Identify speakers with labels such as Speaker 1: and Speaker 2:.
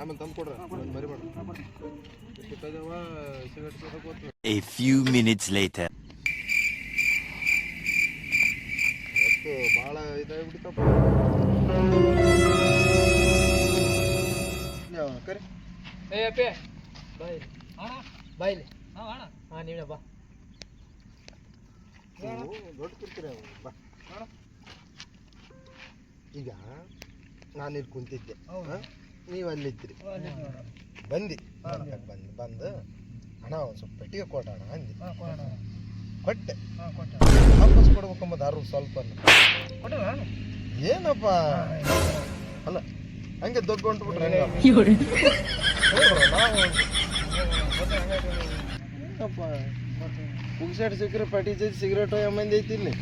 Speaker 1: ಆಮೇಲೆ ತಂದು ಕೊಡ್ರಿ ಮರಿಬೇಡ ಇಪ್ಪತ್ತೈದವ ಸಿಗರೇಟ್
Speaker 2: ಫ್ಯೂ ಮಿನಿಟ್ಸ್ later.
Speaker 1: ಒಟ್ಟು ಭಾಳ ಇದಾಗ್ಬಿಟ್ಟಿತ್ತಪ್ಪ ಯಾವ ಕರಿ
Speaker 3: ಏ ಅಪ್ಪೆ ಬಾಯ್ಲಿ ಅಣ್ಣ ಬಾಯ್ಲಿ ಹಾಂ ಅಣ್ಣ ಹಾಂ ನೀವೇ ಬಾ
Speaker 1: ದೊಡ್ಡ ಅವ ಬಾ ಈಗ ನಾನು ಇಲ್ಲಿ ಕುಂತಿದ್ದೆ? ನೀವು ಅಲ್ಲಿದ್ರಿ ಬಂದು ಬಂದು ಬಂದು ಹಣ ಒಂದು ಸ್ವಲ್ಪ ಪೆಟ್ಟಿಗೆ ಕೊಡೋಣ ಅಂದಿ ಕೊಟ್ಟೆ ವಾಪಸ್ ಕೊಡ್ಬೇಕಂಬದು ಅರು ಸ್ವಲ್ಪ ಏನಪ್ಪ ಅಲ್ಲ ಹಂಗೆ ದೊಡ್ಡ ಹೊಂಟ್ಬಿಟ್ರೆ ಏನಪ್ಪ ಪುಗ್ಸೆಟ್ ಸಿಕ್ಕರೆ ಪಟ್ಟಿ ಸಿಗರೇಟ್ ಸಿಗರೇಟು ಮಂದಿ ಐತಿ ಇಲ್ಲಿ.